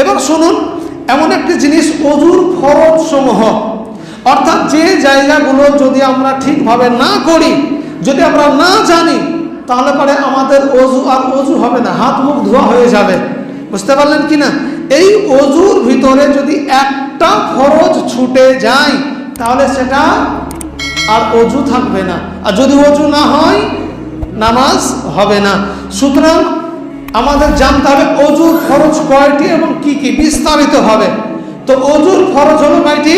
এবার শুনুন, এমন একটি জিনিস অজুর ফরজ সমূহ অর্থাৎ যে জায়গাগুলো যদি আমরা ঠিকভাবে না করি, যদি আমরা না জানি, তাহলে পরে আমাদের অজু আর অজু হবে না, হাত মুখ ধোয়া হয়ে যাবে। বুঝতে পারলেন কি না এই অজুর ভিতরে যদি একটা ফরজ ছুটে যায়, তাহলে সেটা আর অজু থাকবে না। আর যদি অজু না হয়, নামাজ হবে না। সুতরাং আমাদের জানতে হবে অজুর খরচ কয়টি এবং কি কি বিস্তারিত হবে। তো অজুর খরচ হলো কয়টি?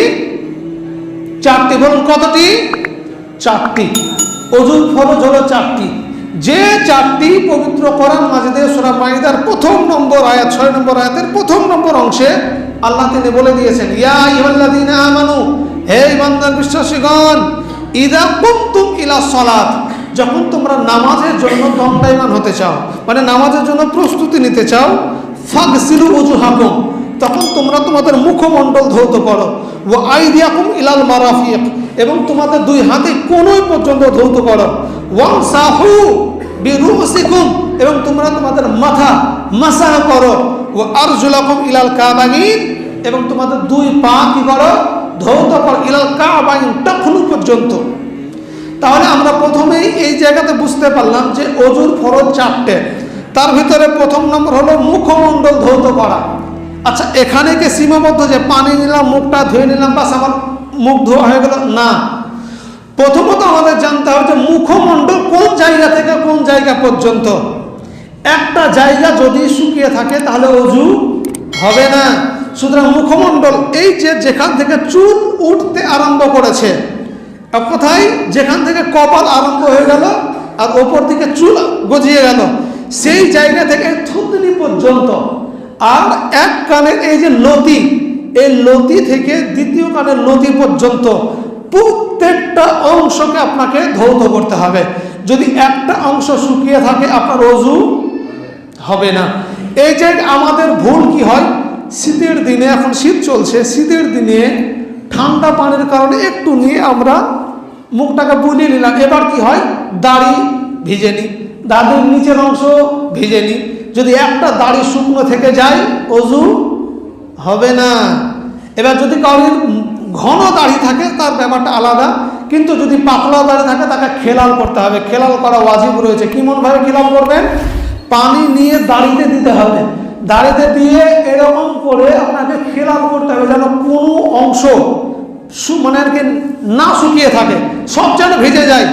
চারটি। বলুন কতটি? চারটি। অজুর খরচ হলো চারটি। যে চারটি পবিত্র কোরআন মাজিদে সুরা মাইদার প্রথম নম্বর আয়াত, ছয় নম্বর আয়াতের প্রথম নম্বর অংশে আল্লাহ তিনি বলে দিয়েছেন, ইয়া ইহাল্লাদিনা আমানু, হে ইমানদার বিশ্বাসীগণ, ইদা কুমতুম ইলা সলাত। যখন তোমরা নামাজের জন্য দণ্ডায়মান হতে চাও মানে নামাজের জন্য প্রস্তুতি নিতে চাও ফাগ সিলু উজু হাকুম তখন তোমরা তোমাদের মুখমণ্ডল ধৌত করো। ও আইদিয়াকুম ইলাল মারাফিক, এবং তোমাদের দুই হাতে কোনোই পর্যন্ত ধৌত করো। ওয়াং সাহু বিরুসিকুম, এবং তোমরা তোমাদের মাথা মাসাহ করো। ও আরজুলাকুম ইলাল কাবাগিন এবং তোমাদের দুই পা কি করো? ধৌত করো। ইলাল কাবাগিন তখনও পর্যন্ত। তাহলে আমরা প্রথমেই এই জায়গাতে বুঝতে পারলাম যে অজুর ফরজ চারটে। তার ভিতরে প্রথম নম্বর হলো মুখমণ্ডল ধৌত করা। আচ্ছা এখানে কি সীমাবদ্ধ যে পানি নিলাম, মুখটা ধুয়ে নিলাম, বাস আমার মুখ ধোয়া হয়ে গেল? না। প্রথমত আমাদের জানতে হবে যে মুখমণ্ডল কোন জায়গা থেকে কোন জায়গা পর্যন্ত। একটা জায়গা যদি শুকিয়ে থাকে, তাহলে অজু হবে না। সুতরাং মুখমণ্ডল এই যে যেখান থেকে চুল উঠতে আরম্ভ করেছে এক কথায় যেখান থেকে কপাল আরম্ভ হয়ে গেল আর ওপর দিকে চুল গজিয়ে গেল সেই জায়গা থেকে থুতনি পর্যন্ত আর এক কানের এই যে লতি এই লতি থেকে দ্বিতীয় কানের লতি পর্যন্ত প্রত্যেকটা অংশকে আপনাকে ধৌত করতে হবে যদি একটা অংশ শুকিয়ে থাকে আপনার অজু হবে না এই যে আমাদের ভুল কি হয় শীতের দিনে এখন শীত চলছে শীতের দিনে ঠান্ডা পানির কারণে একটু নিয়ে আমরা মুখটাকে বুলিয়ে নিলাম। এবার কি হয়? দাড়ি ভিজে নিই। দাড়ির নিচের অংশ ভিজে নিই। যদি একটা দাড়ি শুকনো থেকে যায়, অজু হবে না। এবার যদি কারোর ঘন দাড়ি থাকে, তার ব্যাপারটা আলাদা। কিন্তু যদি পাতলা দাড়ি থাকে, তাকে খেলাল করতে হবে। খেলাল করা ওয়াজিব রয়েছে। কেমনভাবে খেলাল করবেন? পানি নিয়ে দাড়িতে দিতে হবে। দাড়িতে দিয়ে এরকম করে আপনাকে খেলাল করতে হবে যেন কোনো অংশ মানে আর কি না শুকিয়ে থাকে, সব যেন ভেজে যায়।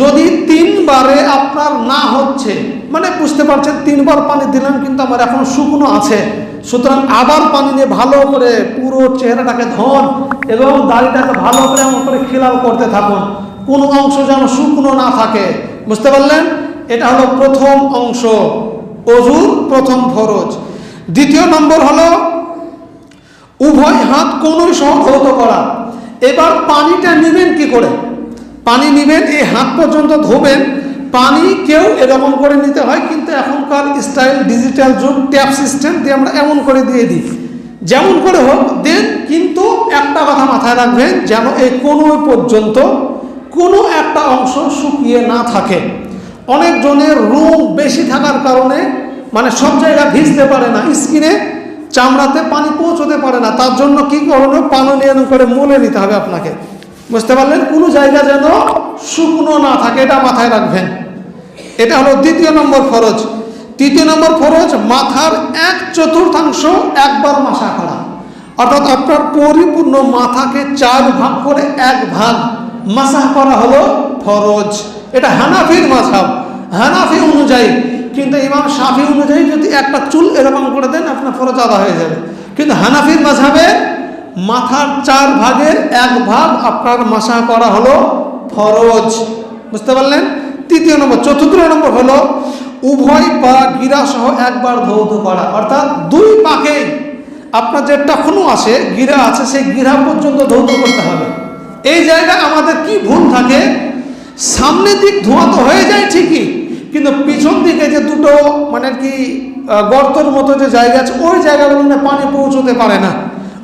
যদি তিনবারে আপনার না হচ্ছে মানে বুঝতে পারছেন, তিনবার পানি দিলাম কিন্তু আমার এখন শুকনো আছে। সুতরাং আবার পানি নিয়ে ভালো করে পুরো চেহারাটাকে ধন এবং দাড়িটাকে ভালো করে এমন করে খেলাল করতে থাকুন। কোনো অংশ যেন শুকনো না থাকে, বুঝতে পারলেন? এটা হলো প্রথম অংশ, অজুর প্রথম ফরজ। দ্বিতীয় নম্বর হলো, উভয় হাত কোনোই সহ করা। এবার পানিটা নেবেন কি করে? পানি নেবেন, এই হাত পর্যন্ত ধোবেন। পানি কেউ এরকম করে নিতে হয়, কিন্তু এখনকার স্টাইল ডিজিটাল যুগ, ট্যাপ সিস্টেম দিয়ে আমরা এমন করে দিয়ে দিই। যেমন করে হোক, দেন কিন্তু একটা কথা মাথায় রাখবেন, যেন এই কোনো পর্যন্ত কোনো একটা অংশ শুকিয়ে না থাকে। অনেকজনের রুম বেশি থাকার কারণে মানে সব জায়গা ভিজতে পারে না। স্কিনে চামড়াতে পানি পৌঁছতে পারে না। তার জন্য কি করণীয়? পানি নিয়ে করে মলে নিতে হবে আপনাকে। বুঝতে পারলেন? কোনো জায়গা যেন শুকনো না থাকে, এটা মাথায় রাখবেন। এটা হলো দ্বিতীয় নম্বর খরচ তৃতীয় নম্বর খরচ মাথার এক চতুর্থাংশ একবার মাসা করা অর্থাৎ আপনার পরিপূর্ণ মাথাকে চার ভাগ করে এক ভাগ মাসাহ করা হলো ফরজ। এটা হানাফির মাঝাব হানাফি অনুযায়ী কিন্তু ইমাম সাফি অনুযায়ী যদি একটা চুল এরকম করে দেন, আপনার ফরজ আদা হয়ে যাবে। কিন্তু হানাফির মাঝাবে মাথার চার ভাগের এক ভাগ আপনার মাসা করা হলো ফরজ। বুঝতে পারলেন? তৃতীয় নম্বর, চতুর্থ নম্বর হলো উভয় পা গিরা সহ একবার ধৌত করা। অর্থাৎ দুই পাকে আপনার যে টাকনু আছে, গিরা আছে, সেই গিরা পর্যন্ত ধৌত করতে হবে। এই জায়গায় আমাদের কি ভুল থাকে? সামনের দিক ধোঁয়া তো হয়ে যায় ঠিকই কিন্তু পিছন দিকে যে দুটো মানে কি গর্তর মতো যে জায়গা আছে, ওই জায়গাগুলোতে পানি পৌঁছতে পারে না।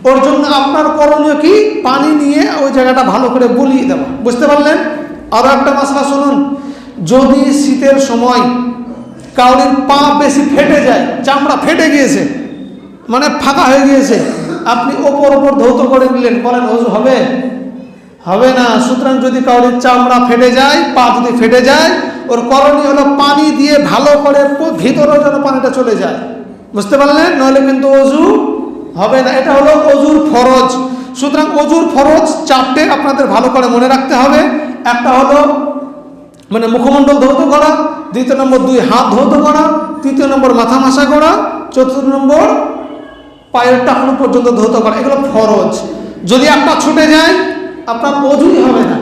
ওর জন্য আপনার করণীয় কি? পানি নিয়ে ওই জায়গাটা ভালো করে বলিয়ে দেওয়া। বুঝতে পারলেন? আরও একটা মশলা শুনুন। যদি শীতের সময় কাউরির পা বেশি ফেটে যায়, চামড়া ফেটে গিয়েছে মানে ফাঁকা হয়ে গিয়েছে, আপনি ওপর ওপর ধৌত করে নিলেন, বলেন অজু হবে? হবে না। সুতরাং যদি কাউরির চামড়া ফেটে যায়, পা যদি ফেটে যায় ওর করণীয় হলো পানি দিয়ে ভালো করে ভিতরেও যেন পানিটা চলে যায়। বুঝতে পারলেন? নইলে কিন্তু অজু হবে না। এটা হলো অজুর ফরজ। সুতরাং অজুর ফরজ চারটে আপনাদের ভালো করে মনে রাখতে হবে। একটা হলো মানে মুখমণ্ডল ধৌত করা, দ্বিতীয় নম্বর দুই হাত ধৌত করা, তৃতীয় নম্বর মাথা মাসা করা, চতুর্থ নম্বর পায়ের টাকানো পর্যন্ত ধৌত করা। এগুলো ফরজ। যদি একটা ছুটে যায়, আপনার অজুই হবে না।